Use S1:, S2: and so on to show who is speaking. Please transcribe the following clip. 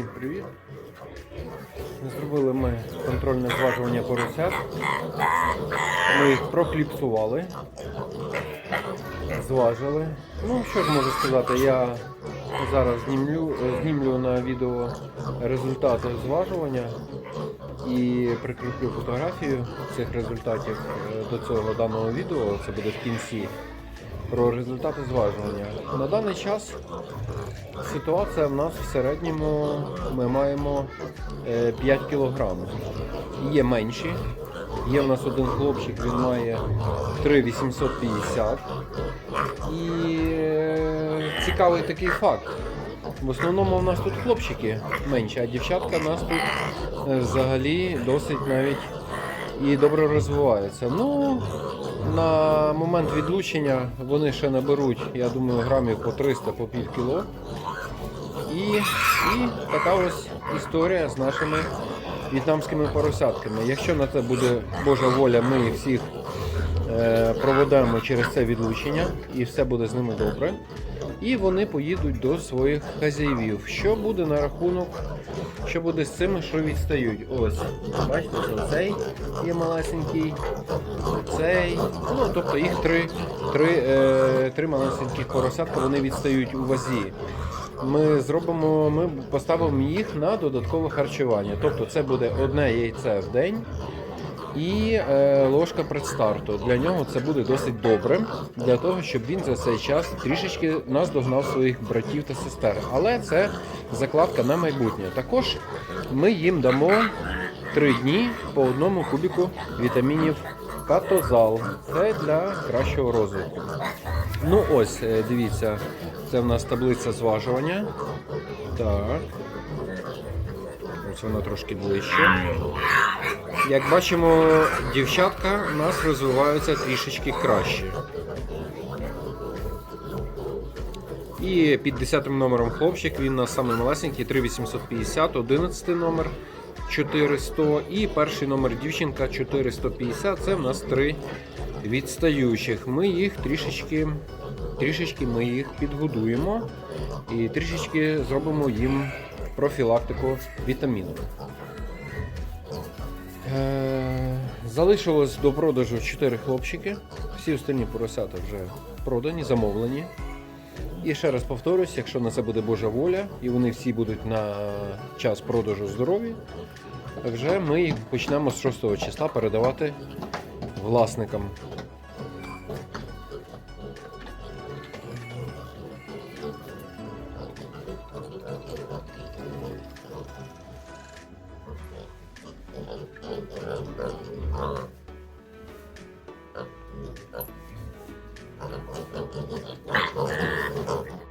S1: Всім привіт! Зробили ми контрольне зважування поросят. Ми їх прокліпсували, зважили. Ну, що ж можу сказати, я зараз знімлю, знімлю на відео результати зважування і прикріплю фотографію цих результатів е, до цього даного відео. Це буде в кінці про результати зважування. На даний час ситуація в нас в середньому ми маємо е, 5 кг. Є менші. Є в нас один хлопчик, він має 3,850. І е, цікавий такий факт. В основному в нас тут хлопчики менші, а дівчатка в нас тут е, взагалі досить навіть і добре розвиваються. Ну, на момент відлучення вони ще наберуть, я думаю, грамів по 300 по пів кіло. І, і така ось історія з нашими в'єтнамськими поросятками. Якщо на це буде Божа воля, ми їх всіх е, проведемо через це відлучення і все буде з ними добре. І вони поїдуть до своїх хазяївів. Що буде на рахунок, що буде з цими, що відстають? Ось, бачите, цей є малесенький, цей. Ну, тобто їх три, три, е, три малесеньких поросятка, вони відстають у вазі. Ми зробимо, ми поставимо їх на додаткове харчування. Тобто це буде одне яйце в день і е, ложка предстарту. Для нього це буде досить добре, для того, щоб він за цей час трішечки наздогнав своїх братів та сестер. Але це закладка на майбутнє. Також ми їм дамо 3 дні по одному кубіку вітамінів катозал. Це для кращого розвитку. Ну ось, е, дивіться, це в нас таблиця зважування. Так. Ось вона трошки ближче. Як бачимо, дівчатка у нас розвиваються трішечки краще. І під 10 номером хлопчик, він у нас самий малесенький, 3850, 11 номер 400 і перший номер дівчинка 450. Це в нас три відстаючих. Ми їх трішечки, трішечки ми їх підгодуємо і трішечки зробимо їм профілактику вітамінів. Е, Залишилось до продажу 4 хлопчики. Всі остальні поросята вже продані, замовлені. І ще раз повторюсь, якщо на це буде Божа воля, і вони всі будуть на час продажу здорові, вже ми їх почнемо з 6 числа передавати власникам. Thank you.